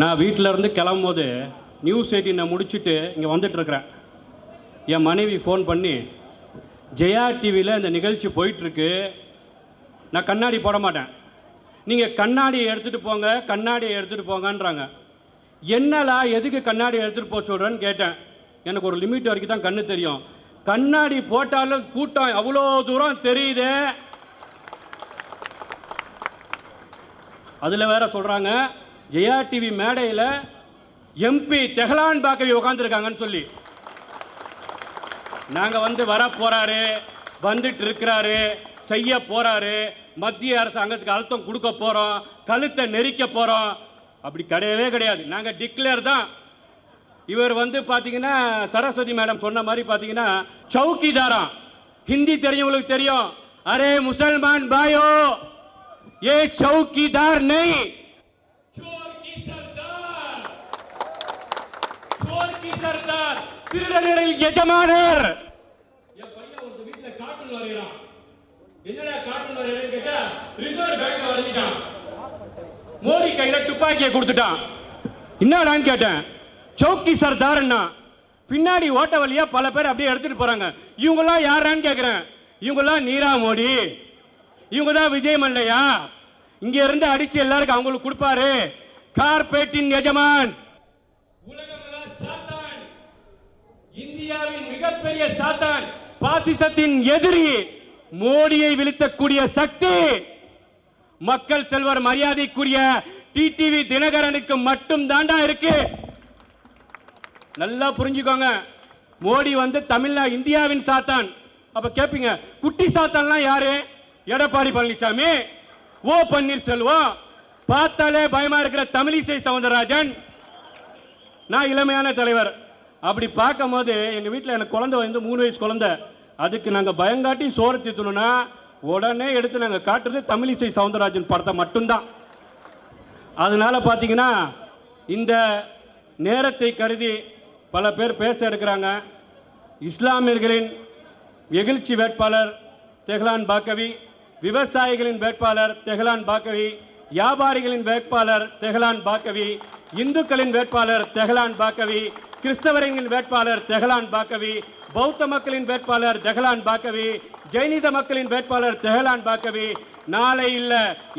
நான் வீட்டில் இருந்து கிளம்பும் போது நியூஸ் எயிட்டினை முடிச்சுட்டு இங்கே வந்துட்டுருக்கிறேன் என் மனைவி ஃபோன் பண்ணி ஜெயா டிவியில் இந்த நிகழ்ச்சி போயிட்டுருக்கு. நான் கண்ணாடி போட மாட்டேன். நீங்கள் கண்ணாடியை எடுத்துகிட்டு போங்க கண்ணாடியை எடுத்துகிட்டு போங்கன்றாங்க. என்னலா எதுக்கு கண்ணாடி எடுத்துகிட்டு போக சொல்கிறேன்னு கேட்டேன். எனக்கு ஒரு லிமிட் வரைக்கும் தான் கண்ணு தெரியும். கண்ணாடி போட்டாலும் கூட்டம் அவ்வளோ தூரம் தெரியுது. அதில் வேற சொல்கிறாங்க ஜெயா டிவி மேடையில் எம்பி தெஹலான் பாக்கவி உட்காந்துருக்காங்கன்னு சொல்லி. நாங்கள் வந்து வர போகிறாரு வந்துட்டு இருக்கிறாரு செய்ய போகிறாரு மத்திய அரசாங்கத்துக்கு அழுத்தம் கொடுக்க போகிறோம் கழுத்தை நெரிக்க போகிறோம் அப்படி கிடையவே கிடையாது. நாங்கள் டிக்ளேர் தான். இவர் வந்து பார்த்தீங்கன்னா சரஸ்வதி மேடம் சொன்ன மாதிரி பார்த்தீங்கன்னா சவுக்கிதாரம். ஹிந்தி தெரிஞ்சவங்களுக்கு தெரியும். அரே முசல்மான் பாயோ ஏ சவுக்கிதார் நெய். பாட்டி சர்தார் திருடர்களில் எஜமானர். மோடி கையில துப்பாக்கியை கொடுத்துட்டான். என்னடான்னு கேட்டேன். சௌக்கி சர்தார் பின்னாடி ஓட்ட வழியா பல பேர் அப்படியே எடுத்துட்டு போறாங்க. இவங்கெல்லாம் யாரான்னு கேட்கிறேன் இவங்கெல்லாம் நீரா மோடி. இவங்க தான் விஜய் மல்லையா? இங்க இருந்து அடிச்சு எல்லாருக்கும் அவங்களுக்கு கொடுப்பாரு. கார்பரேட்டின் எஜமான். உலகம் இந்தியாவின் மிகப்பெரிய சாத்தான் பாசிசத்தின் எதிரி மோடியை விழுத்தக்கூடிய சக்தி மக்கள் செல்வர் மரியாதைக்குரிய டிடிவி தினகரனுக்கு மட்டும் தாண்டா இருக்கு. நல்லா புரிஞ்சுக்கோங்க மோடி வந்து தமிழ்நா இந்தியாவின் சாத்தான். அப்ப கேப்பீங்க குட்டி சாத்தான்லாம் யாரு? எடப்பாடி பழனிசாமி ஓ பன்னீர்செல்வம். பார்த்தாலே பயமா இருக்கிற தமிழிசை சவுந்தரராஜன். நான் இளமையான தலைவர். அப்படி பார்க்கும்போது எங்கள் வீட்டில் எனக்கு குழந்தை வந்து மூணு வயசு குழந்தை. அதுக்கு நாங்கள் பயங்காட்டி சோறு தித்தணும்னா உடனே எடுத்து நாங்கள் காட்டுறது தமிழிசை சவுந்தரராஜன் படத்தை மட்டும்தான். அதனால பார்த்தீங்கன்னா இந்த நேரத்தை கருதி பல பேர் பேச இருக்கிறாங்க. இஸ்லாமியர்களின் எகிழ்ச்சி வேட்பாளர் தெஹ்லான் பாக்கவி விவசாயிகளின் வேட்பாளர் தெஹ்லான் பாக்கவி வியாபாரிகளின் வேட்பாளர் தெஹ்லான் பாக்கவி இந்துக்களின் வேட்பாளர் தெஹ்லான் பாக்கவி கிறிஸ்தவரின் வேட்பாளர் தெஹலான் பாக்கவி பௌத்த மக்களின் வேட்பாளர் தெஹலான் பாக்கவி ஜெயினித மக்களின் வேட்பாளர் தெஹலான் பாக்கவி நாளை இல்ல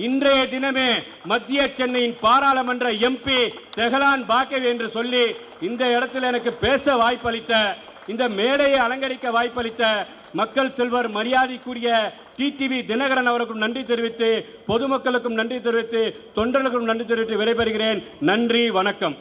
இன்றைய தினமே மத்திய சென்னையின் பாராளுமன்ற எம்பி தெஹலான் பாக்கவி என்று சொல்லி இந்த இடத்தில் எனக்கு பேச வாய்ப்பளித்த இந்த மேடையை அலங்கரிக்க வாய்ப்பளித்த மக்கள் செல்வர் மரியாதைக்குரிய டிடிவி தினகரன் அவருக்கும் நன்றி தெரிவித்து பொதுமக்களுக்கும் நன்றி தெரிவித்து தொண்டர்களுக்கும் நன்றி தெரிவித்து விடைபெறுகிறேன். நன்றி வணக்கம்.